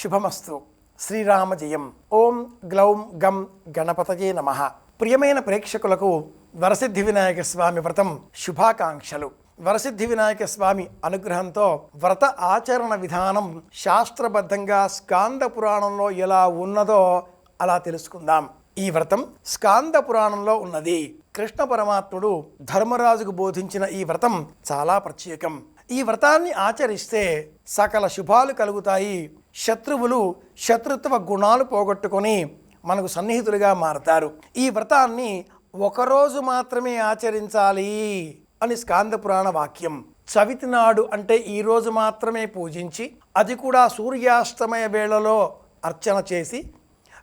శుభమస్తు. శ్రీరామ జయం ఓం గ్లౌం గం గణపతయే నమ. ప్రియమైన ప్రేక్షకులకు వరసిద్ధి వినాయక స్వామి వ్రతం శుభాకాంక్షలు. వరసిద్ధి వినాయక స్వామి అనుగ్రహంతో వ్రత ఆచరణ విధానం శాస్త్రబద్ధంగా స్కాంద పురాణంలో ఎలా ఉన్నదో అలా తెలుసుకుందాం. ఈ వ్రతం స్కాంద పురాణంలో ఉన్నది. కృష్ణ పరమాత్ముడు ధర్మరాజుకు బోధించిన ఈ వ్రతం చాలా ప్రత్యేకం. ఈ వ్రతాన్ని ఆచరిస్తే సకల శుభాలు కలుగుతాయి శత్రువులు శత్రుత్వ గుణాలు పోగొట్టుకొని మనకు సన్నిహితులుగా మారతారు. ఈ వ్రతాన్ని ఒకరోజు మాత్రమే ఆచరించాలి అని స్కాంద పురాణ వాక్యం. చవితి నాడు అంటే ఈ రోజు మాత్రమే పూజించి అది కూడా సూర్యాస్తమయ వేళలో అర్చన చేసి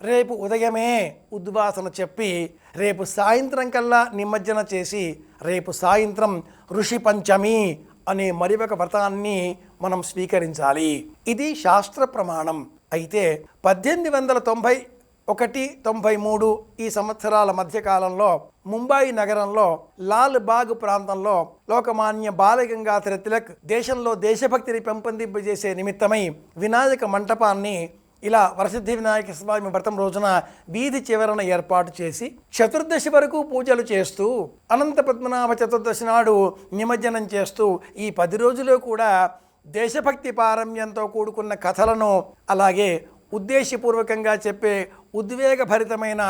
రేపు ఉదయమే ఉద్వాసన చెప్పి రేపు సాయంత్రం కల్లా నిమజ్జన చేసి రేపు సాయంత్రం ఋషి పంచమి అనే మరి ఒక వ్రతాన్ని మనం స్వీకరించాలి. ఇది శాస్త్ర ప్రమాణం. అయితే పద్దెనిమిది వందల తొంభై ఒకటి తొంభై మూడు ఈ సంవత్సరాల మధ్యకాలంలో ముంబాయి నగరంలో లాల్ బాగ్ ప్రాంతంలో లోకమాన్య బాలగంగాధర తిలక్ దేశంలో దేశభక్తిని పెంపొందింపజేసే నిమిత్తమై వినాయక మంటపాన్ని ఇలా వరసిద్ధి వినాయక స్వామి వ్రతం రోజున వీధి చివరన ఏర్పాటు చేసి చతుర్దశి వరకు పూజలు చేస్తూ అనంత పద్మనాభ చతుర్దశి నాడు నిమజ్జనం చేస్తూ ఈ పది రోజులు కూడా దేశభక్తి పారమ్యంతో కూడుకున్న కథలను అలాగే ఉద్దేశపూర్వకంగా చెప్పే ఉద్వేగభరితమైన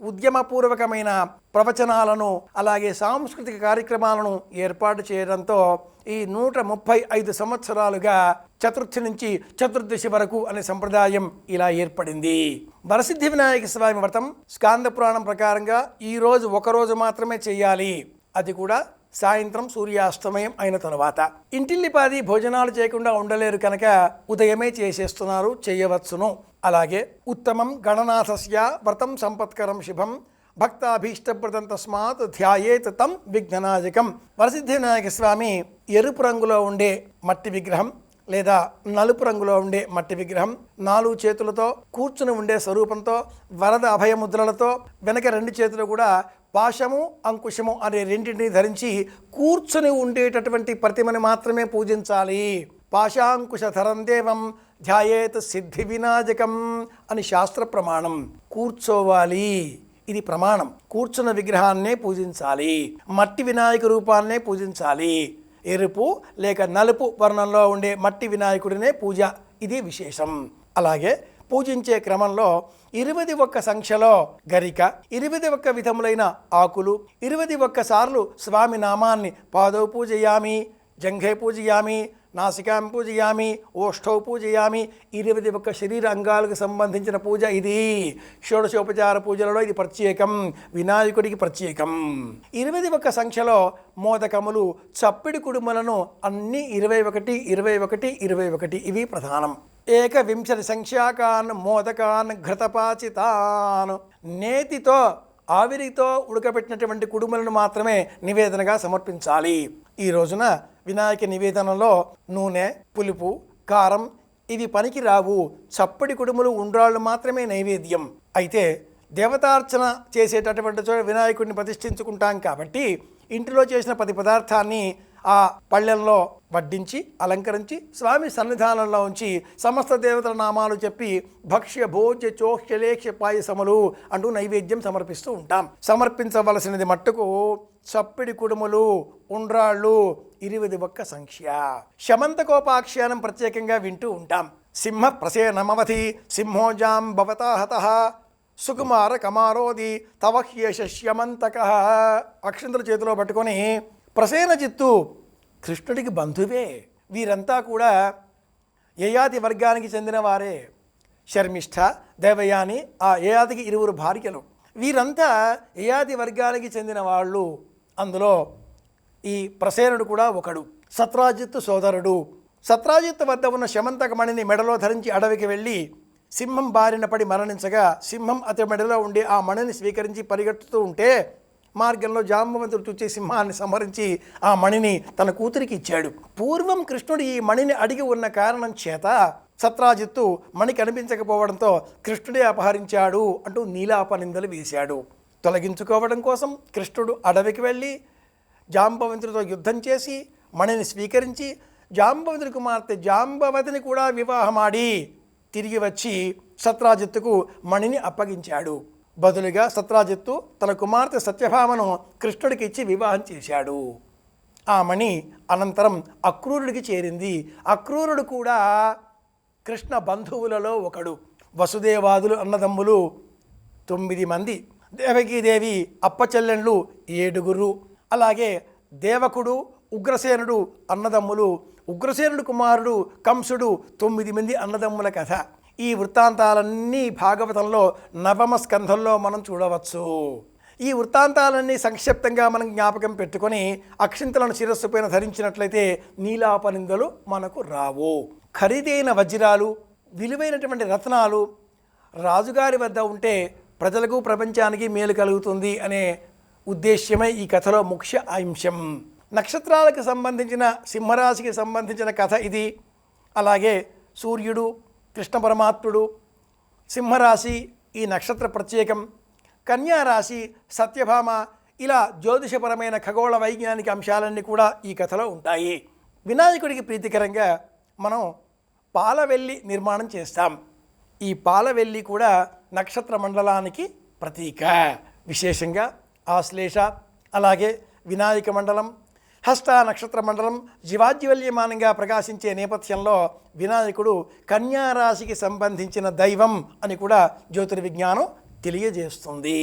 ఉద్యమపూర్వకమైన ప్రవచనాలను అలాగే సాంస్కృతిక కార్యక్రమాలను ఏర్పాటు చేయడంతో ఈ నూట ముప్పై ఐదు సంవత్సరాలుగా చతుర్థి నుంచి చతుర్దశి వరకు అనే సంప్రదాయం ఇలా ఏర్పడింది. వరసిద్ధి వినాయక స్వామి వ్రతం స్కాంద పురాణం ప్రకారంగా ఈ రోజు మాత్రమే చేయాలి. అది కూడా సాయంత్రం సూర్యాస్తమయం అయిన తరువాత. ఇంటిల్లిపాది భోజనాలు చేయకుండా ఉండలేరు కనుక ఉదయమే చేసేస్తున్నారు చేయవచ్చును. అలాగే ఉత్తమం గణనాథస్య వ్రతం సంపత్కరం శుభం భక్తాభీష్టప్రదం తస్మాత్ ధ్యాయేత్ తం విఘ్ననాయకం వరసిద్ధి వినాయక స్వామి ఎరుపు రంగులో ఉండే మట్టి విగ్రహం లేదా నలుపు రంగులో ఉండే మట్టి విగ్రహం నాలుగు చేతులతో కూర్చుని ఉండే స్వరూపంతో వరద అభయముద్రలతో వెనక రెండు చేతులు కూడా పాశము అంకుశము అనే రెండింటిని ధరించి కూర్చుని ఉండేటటువంటి ప్రతిమని మాత్రమే పూజించాలి. పాశాంకుశ ధరం దేవం ధ్యాయేత్ సిద్ధి వినాయకం అని శాస్త్ర ప్రమాణం. కూర్చోవాలి. ఇది ప్రమాణం. కూర్చున్న విగ్రహాన్నే పూజించాలి. మట్టి వినాయక రూపాన్నే పూజించాలి. ఎరుపు లేక నలుపు వర్ణంలో ఉండే మట్టి వినాయకుడినే పూజ. ఇది విశేషం. అలాగే పూజించే క్రమంలో ఇరవై ఒక్క సంఖ్యలో గరిక ఇరవై ఒక్క విధములైన ఆకులు ఇరవై ఒక్కసార్లు స్వామి నామాన్ని పాదవ పూజయామి జంఘే పూజయామి నాసికాం పూజయామి ఓష్ఠౌ పూజయామి ఇరవై ఒక్క శరీర అంగాలకు సంబంధించిన పూజ ఇది. షోడశోపచార పూజలలో ఇది ప్రత్యేకం వినాయకుడికి ప్రత్యేకం. ఇరవై ఒక్క సంఖ్యలో మోదకములు చప్పిడి కుడుమలను అన్ని ఇరవై ఒకటి ఇరవై ఒకటి ఇరవై ఒకటి ఇవి ప్రధానం. ఏకవింశతి సంఖ్యాకాన్ మోదకాన్ ఘృతపాచితాన్. నేతితో ఆవిరితో ఉడకబెట్టినటువంటి కుడుములను మాత్రమే నివేదనగా సమర్పించాలి. ఈ రోజున వినాయక నివేదనలో నూనె పులుపు కారం ఇవి పనికి రావు. చప్పటి కుడుములు ఉండ్రాళ్ళు మాత్రమే నైవేద్యం. అయితే దేవతార్చన చేసేటటువంటి చోట వినాయకుడిని ప్రతిష్ఠించుకుంటాం కాబట్టి ఇంటిలో చేసిన ప్రతి పదార్థాన్ని ఆ పళ్ళెంలో వడ్డించి అలంకరించి స్వామి సన్నిధానంలో ఉంచి సమస్త దేవతల నామాలు చెప్పి భక్ష్య భోజ్య చోహ్యలేఖ్య పాయసములు అంటూ నైవేద్యం సమర్పిస్తూ ఉంటాం. సమర్పించవలసినది మట్టుకు చప్పిడి కుడుములు ఉండ్రాళ్ళు ఇరవై ఒక్క సంఖ్య. శమంతకోపాఖ్యానం ప్రత్యేకంగా వింటూ ఉంటాం. సింహ ప్రసేనమవధి సింహోజాం భవతా హత సుకుమార కమారోది తవ హ్యశమంతక అక్షంతల చేతిలో పట్టుకొని ప్రసేన చిత్తు కృష్ణుడికి బంధువే. వీరంతా కూడా యయాతి వర్గానికి చెందిన వారే. శర్మిష్ఠ దేవయాని ఆ యయాతికి ఇరువురు భార్యలు. వీరంతా యయాతి వర్గానికి చెందిన వాళ్ళు. అందులో ఈ ప్రసేనుడు కూడా ఒకడు. సత్రాజిత్తు సోదరుడు. సత్రాజిత్తు వద్ద ఉన్న శమంతకమణిని మెడలో ధరించి అడవికి వెళ్ళి సింహం బారిన పడి మరణించగా సింహం అతని మెడలో ఉండి ఆ మణిని స్వీకరించి పరిగెత్తుతూ ఉంటే మార్గంలో జాంబవంతుడు చూచి మాని సంహరించి ఆ మణిని తన కూతురికి ఇచ్చాడు. పూర్వం కృష్ణుడు ఈ మణిని అడిగి ఉన్న కారణం చేత సత్రాజిత్తు మణి కనిపించకపోవడంతో కృష్ణుడే అపహరించాడు అంటూ నీలాపనిందలు వేశాడు. తొలగించుకోవడం కోసం కృష్ణుడు అడవికి వెళ్ళి జాంబవంతుడితో యుద్ధం చేసి మణిని స్వీకరించి జాంబవతుని కుమార్తె జాంబవతిని కూడా వివాహమాడి తిరిగి వచ్చి సత్రాజిత్తుకు మణిని అప్పగించాడు. బదులుగా సత్రాజిత్తు తన కుమార్తె సత్యభామను కృష్ణుడికి ఇచ్చి వివాహం చేశాడు. ఆ మణి అనంతరం అక్రూరుడికి చేరింది. అక్రూరుడు కూడా కృష్ణ బంధువులలో ఒకడు. వసుదేవాదులు అన్నదమ్ములు తొమ్మిది మంది. దేవకీదేవి అప్పచెల్లెండ్లు ఏడుగురు. అలాగే దేవకుడు ఉగ్రసేనుడు అన్నదమ్ములు. ఉగ్రసేనుడు కుమారుడు కంసుడు తొమ్మిది మంది అన్నదమ్ముల కథ. ఈ వృత్తాంతాలన్నీ భాగవతంలో నవమ స్కంధంలో మనం చూడవచ్చు. ఈ వృత్తాంతాలన్నీ సంక్షిప్తంగా మనం జ్ఞాపకం పెట్టుకొని అక్షింతలను శిరస్సు పైన ధరించినట్లయితే నీలాపనిందలు మనకు రావు. ఖరీదైన వజ్రాలు విలువైనటువంటి రత్నాలు రాజుగారి వద్ద ఉంటే ప్రజలకు ప్రపంచానికి మేలు కలుగుతుంది అనే ఉద్దేశ్యమే ఈ కథలో ముఖ్య అంశం. నక్షత్రాలకు సంబంధించిన సింహరాశికి సంబంధించిన కథ ఇది. అలాగే సూర్యుడు కృష్ణ పరమాత్ముడు సింహరాశి ఈ నక్షత్ర ప్రత్యేకం కన్యా రాశి సత్యభామ ఇలా జ్యోతిషపరమైన ఖగోళ వైజ్ఞానిక అంశాలన్నీ కూడా ఈ కథలో ఉంటాయి. వినాయకుడికి ప్రీతికరంగా మనం పాలవెల్లి నిర్మాణం చేస్తాం. ఈ పాలవెల్లి కూడా నక్షత్ర మండలానికి ప్రతీక. విశేషంగా ఆశ్లేష అలాగే వినాయక మండలం హస్త నక్షత్ర మండలం జీవాజ్వల్యమానంగా ప్రకాశించే నేపథ్యంలో వినాయకుడు కన్యారాశికి సంబంధించిన దైవం అని కూడా జ్యోతిర్విజ్ఞానం తెలియజేస్తుంది.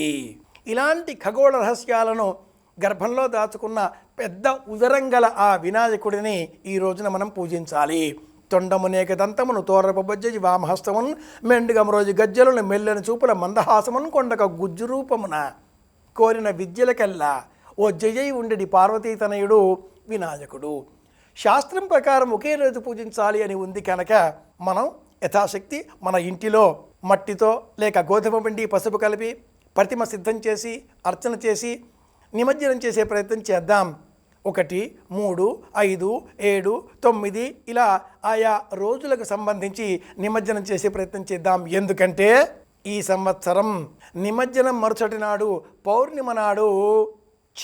ఇలాంటి ఖగోళ రహస్యాలను గర్భంలో దాచుకున్న పెద్ద ఉదరం గల ఆ వినాయకుడిని ఈ రోజున మనం పూజించాలి. తొండమునేక దంతమును తోరపు బొజ్జి వామహస్తమును మెండుగము రోజు గజ్జలను మెల్లని చూపుల మందహాసమును కొండక గుజ్జు రూపమున కోరిన విద్యలకల్లా ఓ జయై ఉండడి పార్వతీతనయుడు వినాయకుడు. శాస్త్రం ప్రకారం ఒకే రోజు పూజించాలి అని ఉంది కనుక మనం యథాశక్తి మన ఇంటిలో మట్టితో లేక గోధుమ పిండి పసుపు కలిపి ప్రతిమ సిద్ధం చేసి అర్చన చేసి నిమజ్జనం చేసే ప్రయత్నం చేద్దాం. ఒకటి మూడు ఐదు ఏడు తొమ్మిది ఇలా ఆయా రోజులకు సంబంధించి నిమజ్జనం చేసే ప్రయత్నం చేద్దాం. ఎందుకంటే ఈ సంవత్సరం నిమజ్జనం మరుసటి నాడు పౌర్ణిమ నాడు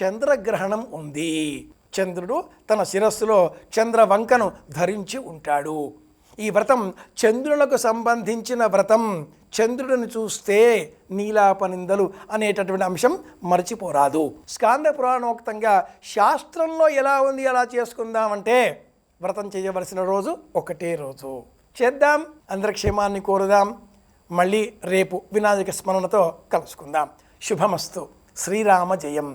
చంద్రగ్రహణం ఉంది. చంద్రుడు తన శిరస్సులో చంద్రవంకను ధరించి ఉంటాడు. ఈ వ్రతం చంద్రులకు సంబంధించిన వ్రతం. చంద్రుడిని చూస్తే నీలాపనిందలు అనేటటువంటి అంశం మరచిపోరాదు. స్కాంద పురాణోక్తంగా శాస్త్రంలో ఎలా ఉంది ఎలా చేసుకుందామంటే వ్రతం చేయవలసిన రోజు ఒకటే రోజు. చేద్దాం అందరి క్షేమాన్ని కోరుదాం. మళ్ళీ రేపు వినాయక స్మరణతో కలుసుకుందాం. శుభమస్తు. శ్రీరామ జయం.